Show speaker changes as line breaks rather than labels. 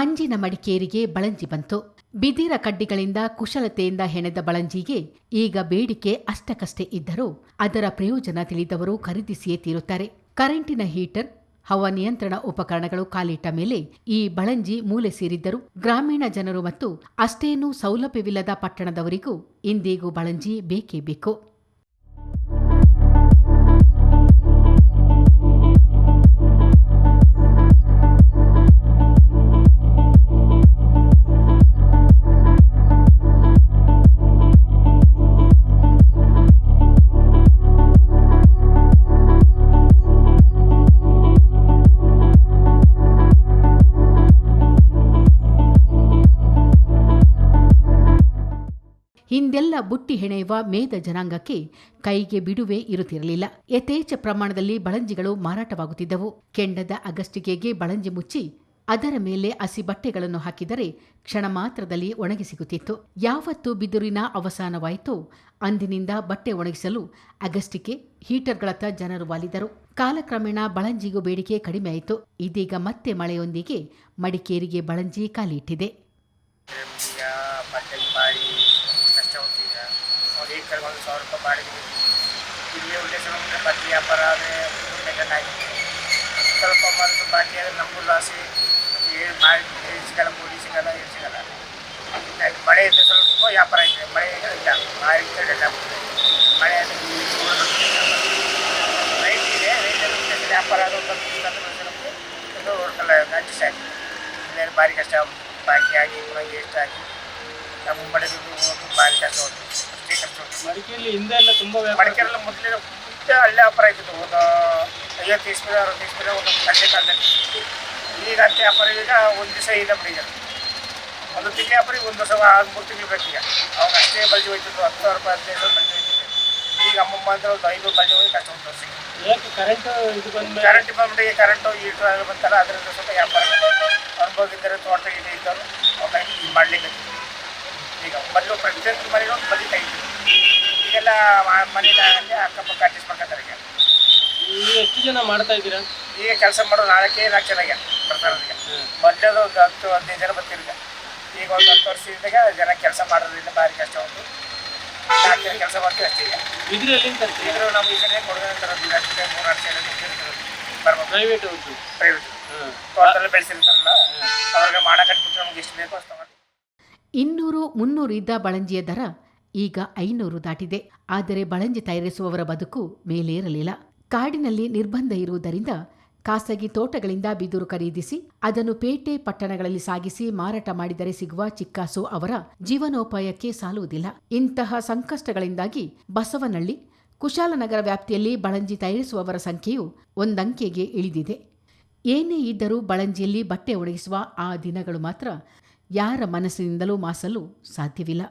ಮಂಜಿನ ಮಡಿಕೇರಿಗೆ ಬಳಂಜಿ ಬಂತು. ಬಿದಿರ ಕಡ್ಡಿಗಳಿಂದ ಕುಶಲತೆಯಿಂದ ಹೆಣೆದ ಬಳಂಜಿಗೆ ಈಗ ಬೇಡಿಕೆ ಅಷ್ಟಕಷ್ಟೇ ಇದ್ದರೂ ಅದರ ಪ್ರಯೋಜನ ತಿಳಿದವರು ಖರೀದಿಸಿಯೇ ತೀರುತ್ತಾರೆ. ಕರೆಂಟಿನ ಹೀಟರ್ ಹವಾನಿಯಂತ್ರಣ ಉಪಕರಣಗಳು ಕಾಲಿಟ್ಟ ಮೇಲೆ ಈ ಬಳಂಜಿ ಮೂಲೆ ಸೇರಿದ್ದರು ಗ್ರಾಮೀಣ ಜನರು ಮತ್ತು ಅಷ್ಟೇನೂ ಸೌಲಭ್ಯವಿಲ್ಲದ ಪಟ್ಟಣದವರಿಗೂ ಇಂದಿಗೂ ಬಳಂಜಿ ಬೇಕೇ ಬೇಕು. ಹಿಂದೆಲ್ಲ ಬುಟ್ಟಿ ಹೆಣೆಯುವ ಮೇದ ಜನಾಂಗಕ್ಕೆ ಕೈಗೆ ಬಿಡುವೆ ಇರುತ್ತಿರಲಿಲ್ಲ. ಯಥೇಚ್ಛ ಪ್ರಮಾಣದಲ್ಲಿ ಬಳಂಜಿಗಳು ಮಾರಾಟವಾಗುತ್ತಿದ್ದವು. ಕೆಂಡದ ಅಗಸ್ಟಿಗೆಗೆ ಬಳಂಜಿ ಮುಚ್ಚಿ ಅದರ ಮೇಲೆ ಹಸಿ ಬಟ್ಟೆಗಳನ್ನು ಹಾಕಿದರೆ ಕ್ಷಣ ಮಾತ್ರದಲ್ಲಿ ಒಣಗಿ ಸಿಗುತ್ತಿತ್ತು. ಯಾವತ್ತು ಬಿದಿರಿನ ಅವಸಾನವಾಯಿತೋ ಅಂದಿನಿಂದ ಬಟ್ಟೆ ಒಣಗಿಸಲು ಅಗಸ್ಟಿಕೆ ಹೀಟರ್ಗಳತ್ತ ಜನರು ವಾಲಿದರು. ಕಾಲಕ್ರಮೇಣ ಬಳಂಜಿಗೂ ಬೇಡಿಕೆ ಕಡಿಮೆಯಾಯಿತು ಇದೀಗ ಮತ್ತೆ ಮಳೆಯೊಂದಿಗೆ ಮಡಿಕೇರಿಗೆ ಬಳಂಜಿ ಕಾಲಿಟ್ಟಿದೆ
ಈಗ ಬಟ್ಟೆ ಬಾಡಿ ಕಷ್ಟ ಹೋಗ್ತೀಗ ಒಂದು ಈಗ ಒಂದು ಸಾವಿರ ರೂಪಾಯಿ ಬಾಡಿಗೆ ಇಲ್ಲಿ ಉದ್ದೇಶ ನಮಗೆ ಬಟ್ಟೆ ವ್ಯಾಪಾರ ಆದರೆ ಒಳ್ಳೆ ಚೆನ್ನಾಗಿದೆ ಸ್ವಲ್ಪ ಮತ್ತು ಬಾಕಿ ಆದರೆ ನಮಗೂ ಲಾಸಿ ಏನು ಮಾಡಿ ಏನು ಸಿಗಲ್ಲ ಪೂರಿ ಸಿಗಲ್ಲ ಏನು ಸಿಗಲ್ಲ ಈಗ ಮಳೆ ಇದ್ದರೆ ಸ್ವಲ್ಪ ವ್ಯಾಪಾರ ಇದೆ ಮಳೆ ಇಲ್ಲ ಮಳೆ ಇದ್ದರೆ ಇಲ್ಲ ಮಳೆ ಆದರೆ ರೈಟ್ ಇದೆ ರೈತರು ಉದ್ದೇಶ ವ್ಯಾಪಾರ ಅದು ಒಂದು ನಮಗೆ ಇದು ಹೊರಟಲ್ಲ ಅಡ್ಜಸ್ಟ್ ಆಗಿ ಇನ್ನೇನು ಭಾರಿ ಕಷ್ಟ ಬಾಕಿ ಆಗಿ ಪುನಃ ಎಷ್ಟು ಆಗಿ ನಮ್ಮ ಮಳೆದು ಭಾರಿ ಕಷ್ಟ ಅಷ್ಟೇ ಕಷ್ಟ
ಹಿಂದೆ ಎಲ್ಲ ತುಂಬಾ ವ್ಯಾಪಾರ
ಮಡಿಕೇರೆಲ್ಲ ಮೊದಲೇ ಮುಂಚೆ ಹಳ್ಳಿ ವ್ಯಾಪಾರ ಇತ್ತು ಒಂದು ಐವತ್ತು ಇಸ್ಪಿರ ಅರವತ್ತು ಇಸ್ಪಿರ ಒಂದು ತಂದೆ ಕಾಲದಲ್ಲಿ. ಈಗ ಅಂತ ವ್ಯಾಪಾರ ಈಗ ಒಂದು ದಿವಸ ಈಗ ಬಿಡಿಗೆ ಒಂದು ತಿಂಗಳ ಈಗ ಒಂದು ವರ್ಷ ಆರು ಮೂರು ತಿಂಗಳು ಬೇಕೀಗ ಅವಾಗ ಅಷ್ಟೇ ಬಲ್ಜಿ ಹೋಯ್ತಿತ್ತು. ಹತ್ತು ಸಾವಿರ ರೂಪಾಯಿ ಹದಿನೈದು ಸಾವಿರ ಬಲ್ಜಿ ಈಗ ಅಮ್ಮಮ್ಮ ಅಂದ್ರೆ ಒಂದು ಐದು ಬಲ್ಜಿ ಹೋಗಿ ಕಷ್ಟ ಉಂಟು
ಯಾಕೆ ಕರೆಂಟ್ ಇದು ಬಂದ
ಕರೆಂಟ್ ಬಂದ್ಬಿಟ್ಟು ಕರೆಂಟು ಈಟ್ರ್ ಅದು ಬಂತಲ್ಲ ಅದರಿಂದ ಸ್ವಲ್ಪ ವ್ಯಾಪಾರ. ಅನುಭವ ಇದ್ದರೆ ತೋಟ ಇದೆ ಇದ್ದರು ಅವ್ರ ಮಾಡ್ಲಿಕ್ಕೆ ಈಗ ಮೊದಲು ಪ್ರತಿಯೊಂದು ಮನೆಗೂ ಒಂದು ಬದಿ ತೆಗಿತು. ಈಗೆಲ್ಲ ಮನೆಯಲ್ಲಿ ಅಕ್ಕಪಕ್ಕ ಅಡ್ಜಸ್ಟ್ ಮಾಡ್ಕೊತಾರೆ ಈಗ
ಈಗ ಎಷ್ಟು ಜನ ಮಾಡ್ತಾ ಇದ್ದೀರಾ?
ಈಗ ಕೆಲಸ ಮಾಡೋ ನಾಲ್ಕೇ ನಾಲ್ಕು ಚೆನ್ನಾಗಿ ಬರ್ತಾರೆ ಈಗ. ಮೊದಲು ಒಂದು ಹತ್ತು ಹದಿನೈದು ಜನ ಬರ್ತೀರಿ ಈಗ. ಒಂದು ಹತ್ತು ವರ್ಷದಿಂದ ಜನ ಕೆಲಸ ಮಾಡೋದ್ರಿಂದ ಭಾರಿ ಕಷ್ಟ ಉಂಟು. ನಾಲ್ಕು ಜನ ಕೆಲಸ ಮಾಡ್ತೀವಿ ಅಷ್ಟೇ ಈಗ.
ತರ್ತೀರಾ
ಇದ್ರು ನಮ್ಮ ಈ ಕಡೆ ಕೊಡಗಡೆ ತರೋದು ಈಗ ಅಷ್ಟೇ ಮೂರು ನಾಲ್ಕು ಬರ್ಬೋದು
ಪ್ರೈವೇಟ್ ಉಂಟು.
ಪ್ರೈವೇಟ್ ತೋಟದಲ್ಲಿ ಬೆಳೆಸಿರ್ತಾರಲ್ಲ ಅವ್ರಿಗೆ ಮಾಡಕಟ್ಬಿಟ್ಟು ನಮ್ಗೆ ಎಷ್ಟು ಬೇಕು ಅಷ್ಟು
ಇನ್ನೂರು ಮುನ್ನೂರು ಇದ್ದ ಬಳಂಜಿಯ ದರ ಈಗ ಐನೂರು ದಾಟಿದೆ. ಆದರೆ ಬಳಂಜಿ ತಯಾರಿಸುವವರ ಬದುಕು ಮೇಲೇರಲಿಲ್ಲ. ಕಾಡಿನಲ್ಲಿ ನಿರ್ಬಂಧ ಇರುವುದರಿಂದ ಖಾಸಗಿ ತೋಟಗಳಿಂದ ಬಿದಿರು ಖರೀದಿಸಿ, ಅದನ್ನು ಪೇಟೆ ಪಟ್ಟಣಗಳಲ್ಲಿ ಸಾಗಿಸಿ ಮಾರಾಟ ಮಾಡಿದರೆ ಸಿಗುವ ಚಿಕ್ಕಾಸು ಅವರ ಜೀವನೋಪಾಯಕ್ಕೆ ಸಾಲುವುದಿಲ್ಲ. ಇಂತಹ ಸಂಕಷ್ಟಗಳಿಂದಾಗಿ ಬಸವನಹಳ್ಳಿ ಕುಶಾಲನಗರ ವ್ಯಾಪ್ತಿಯಲ್ಲಿ ಬಳಂಜಿ ತಯಾರಿಸುವವರ ಸಂಖ್ಯೆಯು ಒಂದಂಕೆಗೆ ಇಳಿದಿದೆ. ಏನೇ ಇದ್ದರೂ ಬಳಂಜಿಯಲ್ಲಿ ಬಟ್ಟೆ ಒಣಗಿಸುವ ಆ ದಿನಗಳು ಮಾತ್ರ ಯಾರ ಮನಸ್ಸಿನಿಂದಲೂ ಮಾಸಲು ಸಾಧ್ಯವಿಲ್ಲ.